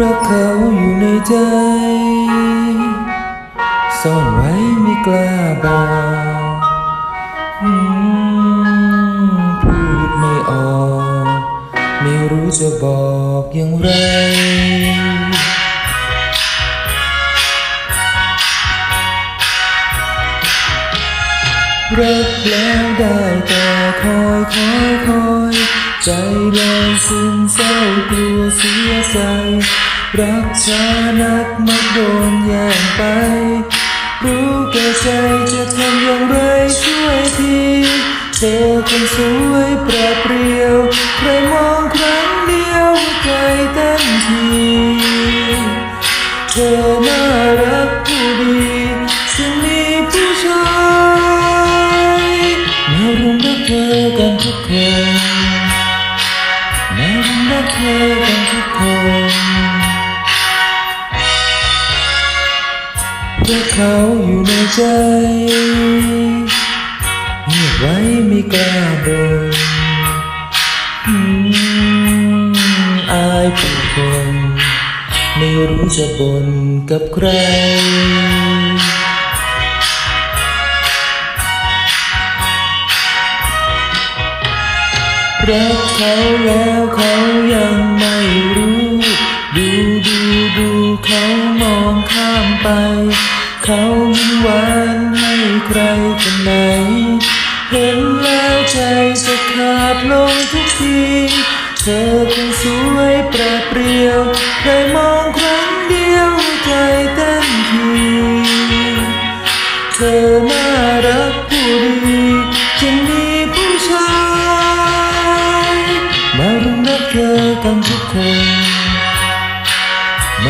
รักเขาอยู่ในใจ ซ่อนไว้ไม่กล้าบอกพูดไม่ออก ไม่รู้จะบอกอย่างไร รักแล้วได้แต่คอยคอยคอย ใจลอยซึมเศร้ากลัวเสียใจ รักช้านักมักโดนแย่งไป รู้แก่ใจจะทำอย่างไรช่วยทีเธอคนสวยปรเปรียว ใครมองครั้งเดียวใจเต้นทีเธอ เธอกันทุกคนรักเขาอยู่ในใจเงียบไว้ไม่กล้าบ่นอืมอายผู้คน ไม่รู้จะบ่นกับใคร รักเขาแล้วเขายังไม่รู้ ดูดูดูเขามองข้ามไป เขายิ้มหวานให้ใครคนไหน เห็นแล้วใจสะขาดลงทุกที เธอคงสวยแปรเปรียวได้มอง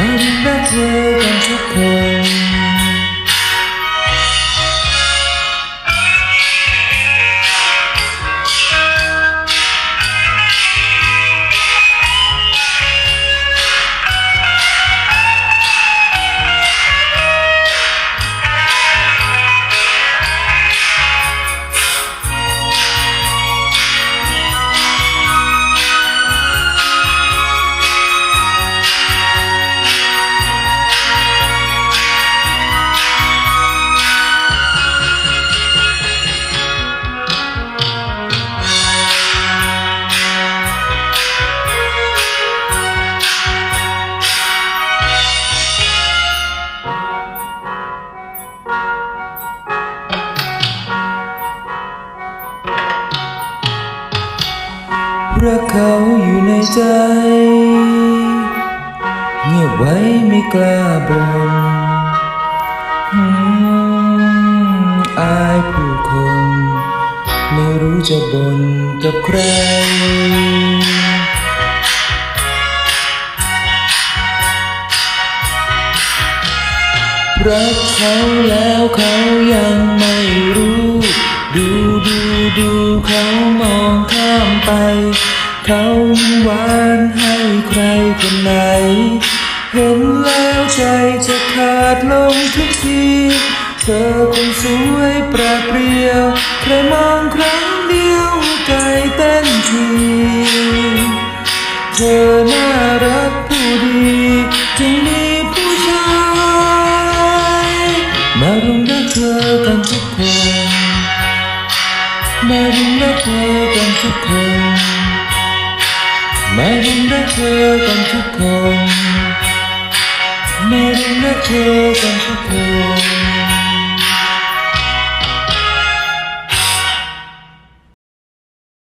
มารุมรัก รักเขาอยู่ในใจ เงียบไว้ไม่กล้าบ่นอืมอายผู้คน ไม่รู้จะบ่นกับใครรักเขาแล้วเขายังไม่รู้ เขาหวานให้ใครคนไหน เห็นแล้วใจจะขาดลงทุกที เธอคงสวยปรเปรียว ใครมองครั้งเดียวใจเต้นที เธอน่ารักผู้ดีจึงมีผู้ชาย มารุมรักเธอกันทุกคน มารุมรักเธอกันทุกคน มารุนรักเธอกันทุกคนมารุนรักเธอกันทุกคน